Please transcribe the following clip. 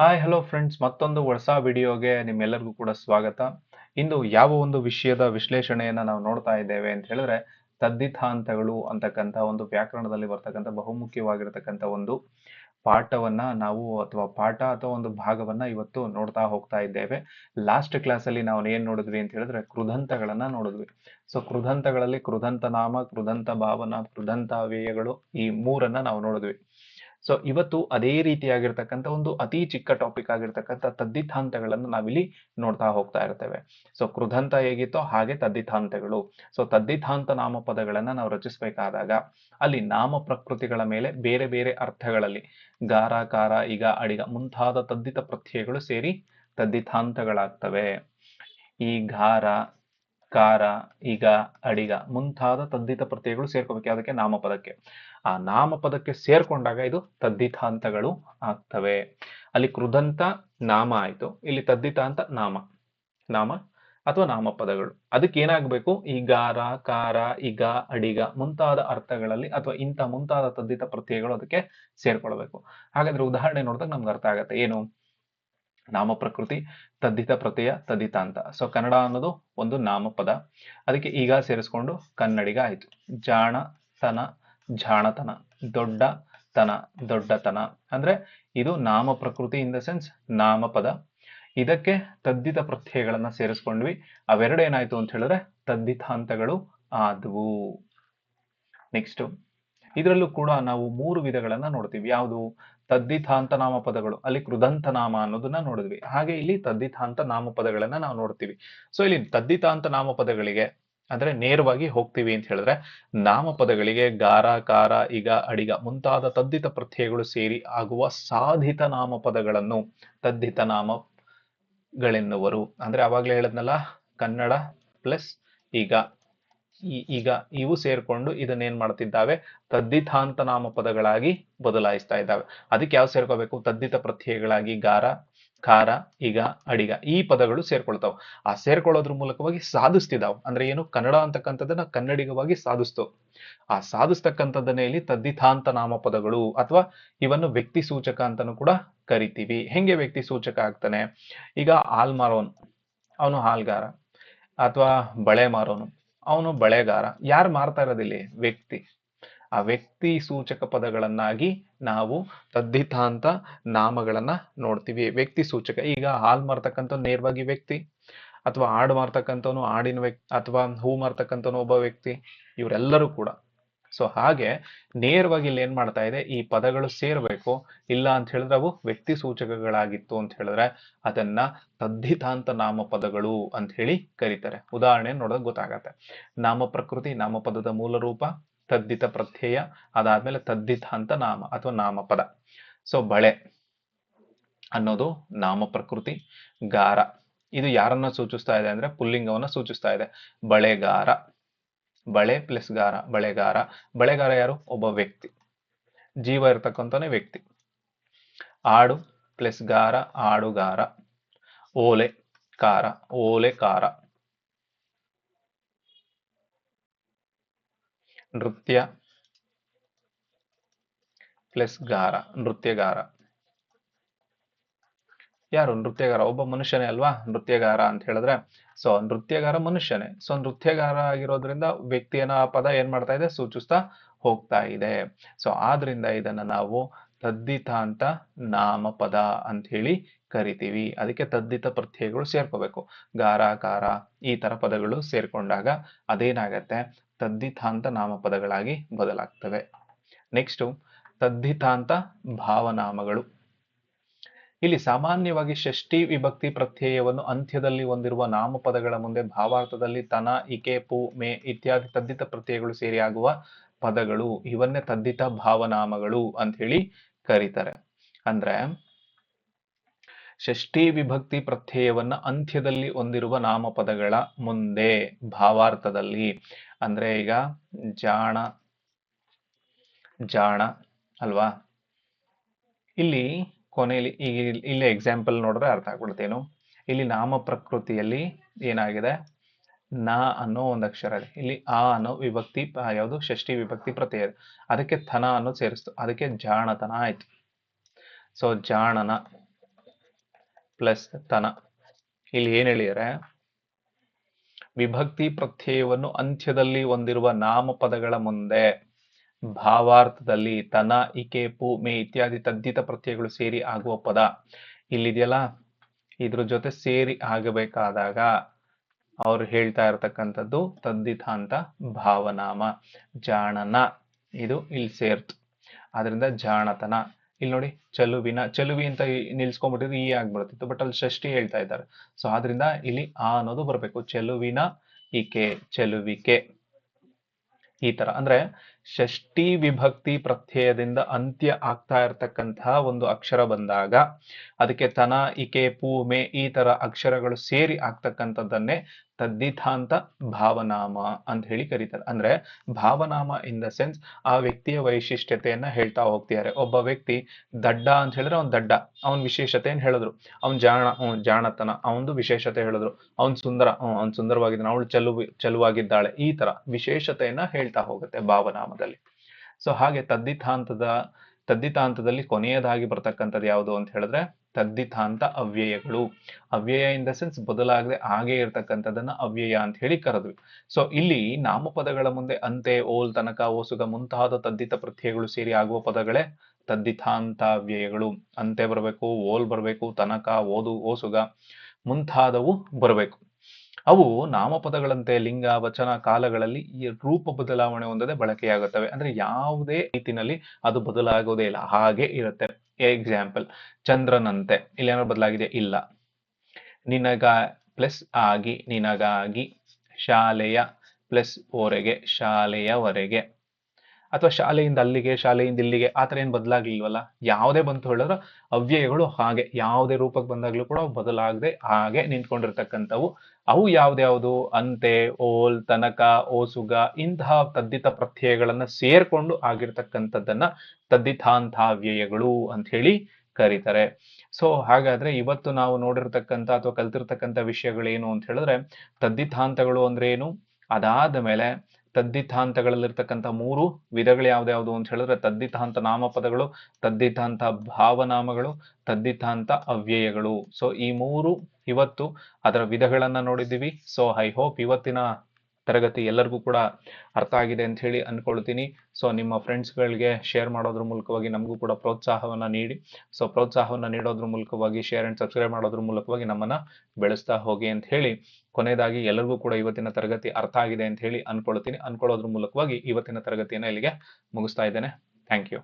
Hi hello friends ಮತ್ತೊಂದು ಹೊಸ ವಿಡಿಯೋಗೆ ನಿಮ್ಮೆಲ್ಲರಿಗೂ ಕೂಡ ಸ್ವಾಗತ. ಇಂದು ಯಾವ ಒಂದು ವಿಷಯದ ವಿಶ್ಲೇಷಣೆಯನ್ನು ನಾವು ನೋಡ್ತಾ ಇದ್ದೇವೆ ಅಂತ ಹೇಳಿದ್ರೆ, ತದ್ದಿತಾಂತಗಳು ಅಂತಕ್ಕಂಥ ಒಂದು ವ್ಯಾಕರಣದಲ್ಲಿ ಬರ್ತಕ್ಕಂಥ ಬಹುಮುಖ್ಯವಾಗಿರತಕ್ಕಂಥ ಒಂದು ಪಾಠವನ್ನ ನಾವು ಅಥವಾ ಪಾಠ ಅಥವಾ ಒಂದು ಭಾಗವನ್ನ ಇವತ್ತು ನೋಡ್ತಾ ಹೋಗ್ತಾ ಇದ್ದೇವೆ. ಲಾಸ್ಟ್ ಕ್ಲಾಸ್ ಅಲ್ಲಿ ನಾವು ಏನ್ ನೋಡಿದ್ವಿ ಅಂತ ಹೇಳಿದ್ರೆ, ಕೃದಂತಗಳನ್ನ ನೋಡಿದ್ವಿ. ಸೊ ಕೃದಂತಗಳಲ್ಲಿ ಕೃದಂತ ನಾಮ ಕೃದಂತ ಭಾವನ ಕೃದಂತ ವ್ಯಯಗಳು ಈ ಮೂರನ್ನ ನಾವು ನೋಡಿದ್ವಿ. ಸೊ ಇವತ್ತು ಅದೇ ರೀತಿಯಾಗಿರ್ತಕ್ಕಂಥ ಒಂದು ಅತಿ ಚಿಕ್ಕ ಟಾಪಿಕ್ ಆಗಿರ್ತಕ್ಕಂಥ ತದ್ದಿತಾಂತಗಳನ್ನು ನಾವಿಲ್ಲಿ ನೋಡ್ತಾ ಹೋಗ್ತಾ ಇರ್ತೇವೆ. ಸೊ ಕೃದಂತ ಹೇಗಿತ್ತೋ ಹಾಗೆ ತದ್ದಿತಾಂತಗಳು. ಸೊ ತದ್ದಿತಾಂತ ನಾಮಪದಗಳನ್ನ ನಾವು ರಚಿಸಬೇಕಾದಾಗ ಅಲ್ಲಿ ನಾಮ ಪ್ರಕೃತಿಗಳ ಮೇಲೆ ಬೇರೆ ಬೇರೆ ಅರ್ಥಗಳಲ್ಲಿ ಗಾರ, ಕಾರ ಈಗ ಅಡಿಗ ಮುಂತಾದ ತದ್ದಿತ ಪ್ರತ್ಯಯಗಳು ಸೇರಿ ತದ್ದಿತಾಂತಗಳಾಗ್ತವೆ. ಈ ಗಾರ, ಕಾರ ಈಗ ಅಡಿಗ ಮುಂತಾದ ತದ್ದಿತ ಪ್ರತ್ಯಯಗಳು ಸೇರ್ಕೋಬೇಕು. ಅದಕ್ಕೆ ನಾಮಪದಕ್ಕೆ. ಆ ನಾಮಪದಕ್ಕೆ ಸೇರ್ಕೊಂಡಾಗ ಇದು ತದ್ದಿತಾಂತಗಳು ಆಗ್ತವೆ. ಅಲ್ಲಿ ಕೃದಂತ ನಾಮ ಆಯ್ತು. ಇಲ್ಲಿ ತದ್ದಿತಾಂತ ನಾಮ. ನಾಮ ಅಥವಾ ನಾಮಪದಗಳು. ಅದಕ್ಕೆ ಏನಾಗಬೇಕು? ಗಾರ ಕಾರ ಈಗ ಅಡಿಗ ಮುಂತಾದ ಅರ್ಥಗಳಲ್ಲಿ ಅಥವಾ ಇಂಥ ಮುಂತಾದ ತದ್ದಿತ ಪ್ರತ್ಯಯಗಳು ಅದಕ್ಕೆ ಸೇರ್ಕೊಳ್ಬೇಕು. ಹಾಗಾದ್ರೆ ಉದಾಹರಣೆ ನೋಡಿದಾಗ ನಮ್ಗೆ ಅರ್ಥ ಆಗತ್ತೆ. ಏನು? ನಾಮ ಪ್ರಕೃತಿ ತದ್ದಿತ ಪ್ರತ್ಯಯ ತದ್ದಿತಾಂತ ಸೊ ಕನ್ನಡ ಅನ್ನೋದು ಒಂದು ನಾಮಪದ. ಅದಕ್ಕೆ ಈಗ ಸೇರಿಸ್ಕೊಂಡು ಕನ್ನಡಿಗ ಆಯ್ತು. ಜಾಣ, ತನ ಜಾಣತನ ದೊಡ್ಡ ತನ ದೊಡ್ಡತನ. ಅಂದ್ರೆ ಇದು ನಾಮ ಪ್ರಕೃತಿ ಇನ್ ದ ಸೆನ್ಸ್ ನಾಮಪದ. ಇದಕ್ಕೆ ತದ್ದಿತ ಪ್ರತ್ಯಯಗಳನ್ನ ಸೇರಿಸ್ಕೊಂಡ್ವಿ. ಅವೆರಡು ಏನಾಯ್ತು ಅಂತ ಹೇಳಿದ್ರೆ ತದ್ದಿತಾಂತಗಳು ಆದವು. ನೆಕ್ಸ್ಟ್ ಇದರಲ್ಲೂ ಕೂಡ ನಾವು ಮೂರು ವಿಧಗಳನ್ನ ನೋಡ್ತೀವಿ. ಯಾವುದು? ತದ್ದಿತಾಂತ ನಾಮಪದಗಳು, ಅಲ್ಲಿ ಕೃದಂತ ನಾಮ ಅನ್ನೋದನ್ನ ನೋಡಿದ್ವಿ. ಹಾಗೆ ಇಲ್ಲಿ ತದ್ದಿತಾಂತ ನಾಮಪದಗಳನ್ನ ನಾವು ನೋಡ್ತೀವಿ. ಸೊ ಇಲ್ಲಿ ತದ್ದಿತಾಂತ ನಾಮಪದಗಳಿಗೆ ಅಂದ್ರೆ ನೇರವಾಗಿ ಹೋಗ್ತೀವಿ ಅಂತ ಹೇಳಿದ್ರೆ ನಾಮಪದಗಳಿಗೆ ಗಾರ, ಕಾರ ಈಗ ಅಡಿಗ ಮುಂತಾದ ತದ್ದಿತ ಪ್ರತ್ಯಯಗಳು ಸೇರಿ ಆಗುವ ಸಾಧಿತ ನಾಮಪದಗಳನ್ನು ತದ್ದಿತ ನಾಮಗಳೆನ್ನುವರು. ಅಂದ್ರೆ ಅವಾಗ್ಲೇ ಹೇಳದ್ನಲ್ಲ, ಕನ್ನಡ ಪ್ಲಸ್ ಈಗ ಈಗ ಇವು ಸೇರ್ಕೊಂಡು ಇದನ್ನೇನ್ ಮಾಡ್ತಿದ್ದಾವೆ? ತದ್ದಿತಾಂತ ನಾಮಪದಗಳಾಗಿ ಬದಲಾಯಿಸ್ತಾ ಇದ್ದಾವೆ. ಅದಕ್ಕೆ ಯಾವ ಸೇರ್ಕೋಬೇಕು? ತದ್ದಿತ ಪ್ರತ್ಯಯಗಳಾಗಿ ಗಾರ ಖಾರ, ಈಗ ಅಡಿಗ ಈ ಪದಗಳು ಸೇರ್ಕೊಳ್ತಾವ. ಆ ಸೇರ್ಕೊಳ್ಳೋದ್ರ ಮೂಲಕವಾಗಿ ಸಾಧಿಸ್ತಿದಾವ್. ಅಂದ್ರೆ ಏನು? ಕನ್ನಡ ಅಂತಕ್ಕಂಥದ್ದನ್ನ ಕನ್ನಡಿಗವಾಗಿ ಸಾಧಿಸ್ತು. ಆ ಸಾಧಿಸ್ತಕ್ಕಂಥದ್ದನ್ನೇ ಇಲ್ಲಿ ತದ್ದಿತಾಂತ ನಾಮಪದಗಳು ಅಥವಾ ಇವನ್ನು ವ್ಯಕ್ತಿ ಸೂಚಕ ಅಂತಾನು ಕೂಡ ಕರಿತೀವಿ. ಹೆಂಗೆ ವ್ಯಕ್ತಿ ಸೂಚಕ ಆಗ್ತಾನೆ? ಈಗ ಹಾಲ್ ಮಾರೋನು. ಅವನು ಹಾಲ್ಗಾರ. ಅಥವಾ ಬಳೆ ಮಾರೋನು. ಅವನು ಬಳೆಗಾರ. ಯಾರು ಮಾರ್ತಾ ಇರೋದಿಲ್ಲಿ? ವ್ಯಕ್ತಿ. ಆ ವ್ಯಕ್ತಿ ಸೂಚಕ ಪದಗಳನ್ನಾಗಿ ನಾವು ತದ್ದಿತಾಂತ ನಾಮಗಳನ್ನ ನೋಡ್ತೀವಿ. ವ್ಯಕ್ತಿ ಸೂಚಕ. ಈಗ ಹಾಲ್ ಮಾರ್ತಕ್ಕಂಥ ನೇರವಾಗಿ ವ್ಯಕ್ತಿ ಅಥವಾ ಹಾಡು ಮಾರ್ತಕ್ಕಂಥವನು ಹಾಡಿನ ವ್ಯಕ್ತಿ ಅಥವಾ ಹೂ ಮಾರ್ತಕ್ಕಂಥವನು ಒಬ್ಬ ವ್ಯಕ್ತಿ, ಇವರೆಲ್ಲರೂ ಕೂಡ. ಸೊ ಹಾಗೆ ನೇರವಾಗಿ ಇಲ್ಲಿ ಏನ್ ಮಾಡ್ತಾ ಇದೆ? ಈ ಪದಗಳು ಸೇರ್ಬೇಕು. ಇಲ್ಲ ಅಂತ ಹೇಳಿದ್ರೆ ಅವು ವ್ಯಕ್ತಿ ಸೂಚಕಗಳಾಗಿತ್ತು ಅಂತ ಹೇಳಿದ್ರೆ ಅದನ್ನ ತದ್ದಿತಾಂತ ನಾಮಪದಗಳು ಅಂತ ಹೇಳಿ ಕರೀತಾರೆ. ಉದಾಹರಣೆ ನೋಡೋದು ಗೊತ್ತಾಗತ್ತೆ. ನಾಮ ಪ್ರಕೃತಿ ನಾಮಪದದ ಮೂಲ ರೂಪ ತದ್ದಿತ ಪ್ರತ್ಯಯ, ಅದಾದ್ಮೇಲೆ ತದ್ದಿತ ಅಂತ ನಾಮ ಅಥವಾ ನಾಮಪದ. ಸೊ ಬಳೆ ಅನ್ನೋದು ನಾಮ ಪ್ರಕೃತಿ, ಗಾರ. ಇದು ಯಾರನ್ನ ಸೂಚಿಸ್ತಾ ಇದೆ ಅಂದ್ರೆ ಪುಲ್ಲಿಂಗವನ್ನ ಸೂಚಿಸ್ತಾ ಇದೆ. ಬಳೆಗಾರ, ಬಳೆ ಪ್ಲಸ್ ಗಾರ, ಬಳೆಗಾರ. ಬಳೆಗಾರ ಯಾರು? ಒಬ್ಬ ವ್ಯಕ್ತಿ. ಜೀವ ಇರತಕ್ಕಂತಾನೆ ವ್ಯಕ್ತಿ. ಆಡು ಪ್ಲಸ್ ಗಾರ, ಆಡುಗಾರ. ಓಲೆ, ಕಾರ. ಓಲೆಕಾರ ನೃತ್ಯ ಪ್ಲಸ್ ಗಾರ, ನೃತ್ಯಗಾರ. ಯಾರು? ನೃತ್ಯಗಾರ? ಒಬ್ಬ ಮನುಷ್ಯನೇ ಅಲ್ವಾ? ನೃತ್ಯಗಾರ ಅಂತ ಹೇಳಿದ್ರೆ, ಸೊ ನೃತ್ಯಗಾರ ಮನುಷ್ಯನೇ. ಸೊ ನೃತ್ಯಗಾರ ಆಗಿರೋದ್ರಿಂದ ವ್ಯಕ್ತಿಯನ್ನ ಪದ ಏನ್ ಮಾಡ್ತಾ ಇದೆ? ಸೂಚಿಸ್ತಾ ಹೋಗ್ತಾ ಇದೆ. ಸೊ ಆದ್ರಿಂದ ಇದನ್ನ ನಾವು ತದ್ದಿತಾಂತ ನಾಮಪದ ಅಂತ ಹೇಳಿ ಕರಿತೀವಿ. ಅದಕ್ಕೆ ತದ್ದಿತ ಪ್ರತ್ಯಯಗಳು ಸೇರ್ಕೋಬೇಕು. ಗಾರ, ಕಾರ ಈ ತರ ಪದಗಳು ಸೇರ್ಕೊಂಡಾಗ ಅದೇನಾಗತ್ತೆ? ತದ್ದಿತಾಂತ ನಾಮಪದಗಳಾಗಿ ಬದಲಾಗ್ತವೆ. ನೆಕ್ಸ್ಟ್ ತದ್ದಿತಾಂತ ಭಾವನಾಮಗಳು. ಇಲ್ಲಿ ಸಾಮಾನ್ಯವಾಗಿ ಷಷ್ಠಿ ವಿಭಕ್ತಿ ಪ್ರತ್ಯಯವನ್ನು ಅಂತ್ಯದಲ್ಲಿ ಹೊಂದಿರುವ ನಾಮಪದಗಳ ಮುಂದೆ ಭಾವಾರ್ಥದಲ್ಲಿ ತನ, ಇಕೆ, ಪು, ಮೇ ಇತ್ಯಾದಿ ತದ್ದಿತ ಪ್ರತ್ಯಯಗಳು ಸೇರಿಯಾಗುವ ಪದಗಳು. ಇವನ್ನೇ ತದ್ದಿತ ಭಾವನಾಮಗಳು ಅಂತ ಹೇಳಿ ಕರೀತಾರೆ. ಅಂದ್ರೆ ಷಷ್ಠಿ ವಿಭಕ್ತಿ ಪ್ರತ್ಯಯವನ್ನ ಅಂತ್ಯದಲ್ಲಿ ಹೊಂದಿರುವ ನಾಮಪದಗಳ ಮುಂದೆ ಭಾವಾರ್ಥದಲ್ಲಿ. ಅಂದ್ರೆ ಈಗ ಜಾಣ ಜಾಣ ಅಲ್ವಾ? ಇಲ್ಲಿ ಕೊನೆಯಲ್ಲಿ ಈಗ ಇಲ್- ಇಲ್ಲಿ ಎಕ್ಸಾಂಪಲ್ ನೋಡಿದ್ರೆ ಅರ್ಥ ಆಗ್ಬಿಡುತ್ತೇನು ಇಲ್ಲಿ ನಾಮ ಪ್ರಕೃತಿಯಲ್ಲಿ ಏನಾಗಿದೆ? ನ ಅನ್ನೋ ಒಂದು ಅಕ್ಷರ ಇದೆ. ಇಲ್ಲಿ ಆ ಅನ್ನೋ ವಿಭಕ್ತಿ ಯಾವುದು ಷಷ್ಠಿ ವಿಭಕ್ತಿ ಪ್ರತ್ಯಯ ಅದಕ್ಕೆ ಥನ ಅನ್ನೋ ಸೇರಿಸ್ತು. ಅದಕ್ಕೆ ಜಾಣತನ ಆಯ್ತು. ಸೊ ಜಾಣನ ಪ್ಲಸ್ ತನ. ಇಲ್ಲಿ ಏನ್ ಹೇಳಿದರೆ? ವಿಭಕ್ತಿ ಪ್ರತ್ಯಯವನ್ನು ಅಂತ್ಯದಲ್ಲಿ ಹೊಂದಿರುವ ನಾಮಪದಗಳ ಮುಂದೆ ಭಾವಾರ್ಥದಲ್ಲಿ ತನ, ಇಕೆ, ಪು, ಮೇ ಇತ್ಯಾದಿ ತದ್ದಿತ ಪ್ರತ್ಯಯಗಳು ಸೇರಿ ಆಗುವ ಪದ ಇಲ್ಲಿದೆಯಲ್ಲ? ಇದ್ರ ಜೊತೆ ಸೇರಿ ಆಗಬೇಕಾದಾಗ ಅವ್ರು ಹೇಳ್ತಾ ಇರತಕ್ಕಂಥದ್ದು ತದ್ದಿತಾಂತ ಭಾವನಾಮ, ಜಾಣನ. ಇದು ಇಲ್ಲಿ ಸೇರ್ತು. ಅದರಿಂದ ಜಾಣತನ. ಇಲ್ಲಿ ನೋಡಿ ಚಲುವಿನ, ಚಲುವಿ ಅಂತ ನಿಲ್ಸ್ಕೊಂಡ್ಬಿಟ್ಟಿದ್ರೆ ಈ ಆಗ್ಬಿಡ್ತಿತ್ತು ಬಟ್ ಅಲ್ಲಿ ಷಷ್ಠಿ ಹೇಳ್ತಾ ಇದ್ದಾರೆ. ಸೊ ಆದ್ರಿಂದ ಇಲ್ಲಿ ಆ ಅನ್ನೋದು ಬರಬೇಕು. ಚೆಲುವಿನ ಈಕೆ ಚೆಲುವಿಕೆ. ಈ ತರ. ಅಂದ್ರೆ ಷಷ್ಠಿ ವಿಭಕ್ತಿ ಪ್ರತ್ಯಯದಿಂದ ಅಂತ್ಯ ಆಗ್ತಾ ಇರತಕ್ಕಂತಹ ಒಂದು ಅಕ್ಷರ ಬಂದಾಗ ಅದಕ್ಕೆ ತನ, ಇಕೆ ಪೂಮೆ ಈ ತರ ಅಕ್ಷರಗಳು ಸೇರಿ ಆಗ್ತಕ್ಕಂಥದ್ದನ್ನೇ ತದ್ದಿತಾಂತ ಭಾವನಾಮ ಅಂತ ಹೇಳಿ ಕರೀತಾರೆ. ಅಂದ್ರೆ ಭಾವನಾಮ ಇನ್ ದ ಸೆನ್ಸ್ ಆ ವ್ಯಕ್ತಿಯ ವೈಶಿಷ್ಟ್ಯತೆಯನ್ನ ಹೇಳ್ತಾ ಹೋಗ್ತಿದ್ದಾರೆ. ಒಬ್ಬ ವ್ಯಕ್ತಿ ದಡ್ಡ ಅಂತ ಹೇಳಿದ್ರೆ ಅವ್ನ್ ದಡ್ಡ, ಅವನ ವಿಶೇಷತೆಯನ್ನು ಹೇಳಿದ್ರು. ಅವ್ನ್ ಜಾಣ ಜಾಣತನ ಅವನದು ವಿಶೇಷತೆ ಹೇಳಿದ್ರು. ಅವ್ನ್ ಸುಂದರ, ಅವ್ನ್ ಸುಂದರವಾಗಿದ್ದಾನೆ ಅವಳು ಚಲು, ಚಲುವಾಗಿದ್ದಾಳೆ, ಈ ತರ ವಿಶೇಷತೆಯನ್ನ ಹೇಳ್ತಾ ಹೋಗುತ್ತೆ ಭಾವನಾಮದಲ್ಲಿ. ಸೊ ಹಾಗೆ ತದ್ದಿತಾಂತದ ತದ್ದಿತಾಂತದಲ್ಲಿ ಕೊನೆಯದಾಗಿ ಬರ್ತಕ್ಕಂಥದ್ದು ಯಾವುದು ಅಂತ ಹೇಳಿದ್ರೆ ತದ್ದಿತಾಂತ ಅವ್ಯಯಗಳು. ಅವ್ಯಯ ಇನ್ ದ ಸೆನ್ಸ್ ಬದಲಾಗದೆ ಹಾಗೆ ಇರತಕ್ಕಂಥದ್ದನ್ನ ಅವ್ಯಯ ಅಂತ ಹೇಳಿ ಕರೆದ್ವಿ. ಸೊ ಇಲ್ಲಿ ನಾಮಪದಗಳ ಮುಂದೆ ಅಂತೆ, ಓಲ್, ತನಕ ಓಸುಗ ಮುಂತಾದ ತದ್ದಿತ ಪ್ರತ್ಯಯಗಳು ಸೇರಿ ಆಗುವ ಪದಗಳೇ ತದ್ದಿತಾಂತ ಅವ್ಯಯಗಳು ಅಂತೆ ಬರಬೇಕು, ಓಲ್ ಬರಬೇಕು, ತನಕ, ಓದು ಓಸುಗ ಮುಂತಾದವು ಬರಬೇಕು. ಅವು ನಾಮಪದಗಳಂತೆ ಲಿಂಗ, ವಚನ, ಕಾಲಗಳಲ್ಲಿ ಈ ರೂಪ ಬದಲಾವಣೆ ಹೊಂದದೆ ಬಳಕೆಯಾಗುತ್ತವೆ. ಅಂದ್ರೆ ಯಾವುದೇ ರೀತಿನಲ್ಲಿ ಅದು ಬದಲಾಗೋದೇ ಇಲ್ಲ, ಹಾಗೆ ಇರುತ್ತೆ. ಎಕ್ಸಾಂಪಲ್ ಚಂದ್ರನಂತೆ. ಇಲ್ಲೇನೋ ಬದಲಾಗಿದೆ? ಇಲ್ಲ. ನಿನಗ ಪ್ಲಸ್ ಆಗಿ, ನಿನಗಾಗಿ ಶಾಲೆಯ ಪ್ಲಸ್ ಓರೆಗೆ, ಶಾಲೆಯವರೆಗೆ. ಅಥವಾ ಶಾಲೆಯಿಂದ ಅಲ್ಲಿಗೆ, ಶಾಲೆಯಿಂದ ಇಲ್ಲಿಗೆ, ಆ ಥರ ಏನು ಬದಲಾಗ್ಲಿಲ್ವಲ್ಲ? ಯಾವುದೇ ಬಂತು ಹೇಳಿದ್ರೆ ಅವ್ಯಯಗಳು ಹಾಗೆ, ಯಾವುದೇ ರೂಪಕ್ಕೆ ಬಂದಾಗ್ಲೂ ಕೂಡ ಬದಲಾಗದೆ ಹಾಗೆ ನಿಂತ್ಕೊಂಡಿರ್ತಕ್ಕಂಥವು ಅವು ಯಾವ್ದ್ಯಾವುದು? ಅಂತೆ, ಓಲ್, ತನಕ, ಓಸುಗ ಇಂತಹ ತದ್ದಿತ ಪ್ರತ್ಯಯಗಳನ್ನ ಸೇರ್ಕೊಂಡು ಆಗಿರ್ತಕ್ಕಂಥದ್ದನ್ನ ತದ್ದಿತಾಂತಾವ್ಯಯಗಳು ಅಂತ ಹೇಳಿ ಕರೀತಾರೆ. ಸೊ ಹಾಗಾದ್ರೆ ಇವತ್ತು ನಾವು ನೋಡಿರ್ತಕ್ಕಂಥ ಅಥವಾ ಕಲ್ತಿರ್ತಕ್ಕಂಥ ವಿಷಯಗಳೇನು ಅಂತ ಹೇಳಿದ್ರೆ, ತದ್ದಿತಾಂತಗಳು ಅಂದ್ರೆ ಏನು ಅದಾದ ಮೇಲೆ ತದ್ದಿತಾಂತಗಳಲ್ಲಿರ್ತಕ್ಕಂಥ ಮೂರು ವಿಧಗಳು ಯಾವ್ದ್ಯಾವುದು ಅಂತ ಹೇಳಿದ್ರೆ ತದ್ದಿತಾಂತ ನಾಮಪದಗಳು ತದ್ದಿತಾಂತ ಭಾವನಾಮಗಳು ತದ್ದಿತಾಂತ ಅವ್ಯಯಗಳು. ಸೊ ಈ ಮೂರು ಇವತ್ತು ಅದರ ವಿಧಗಳನ್ನ ನೋಡಿದ್ದೀವಿ. ಸೊ ಐ ಹೋಪ್ ಇವತ್ತಿನ ತರಗತಿ ಎಲ್ಲರಿಗೂ ಕೂಡ ಅರ್ಥ ಆಗಿದೆ ಅಂತ ಹೇಳಿ ಅನ್ಕೊಳ್ತೀನಿ ಸೊ ನಿಮ್ಮ ಫ್ರೆಂಡ್ಸ್ಗಳಿಗೆ ಶೇರ್ ಮಾಡೋದ್ರ ಮೂಲಕವಾಗಿ ನಮಗೂ ಕೂಡ ಪ್ರೋತ್ಸಾಹವನ್ನ ನೀಡಿ. ಸೊ ಪ್ರೋತ್ಸಾಹವನ್ನ ನೀಡೋದ್ರ ಮೂಲಕವಾಗಿ ಶೇರ್ ಅಂಡ್ ಸಬ್ಸ್ಕ್ರೈಬ್ ಮಾಡೋದ್ರ ಮೂಲಕವಾಗಿ ನಮ್ಮನ್ನ ಬೆಳೆಸ್ತಾ ಹೋಗಿ ಅಂತ ಹೇಳಿ. ಕೊನೆಯದಾಗಿ ಎಲ್ಲರಿಗೂ ಕೂಡ ಇವತ್ತಿನ ತರಗತಿ ಅರ್ಥ ಆಗಿದೆ ಅಂತ ಹೇಳಿ ಅಂದ್ಕೊಳ್ತೀನಿ. ಅನ್ಕೊಳ್ಳೋದ್ರ ಮೂಲಕವಾಗಿ ಇವತ್ತಿನ ತರಗತಿಯನ್ನ ಇಲ್ಲಿಗೆ ಮುಗಿಸ್ತಾ ಇದ್ದೇನೆ. Thank you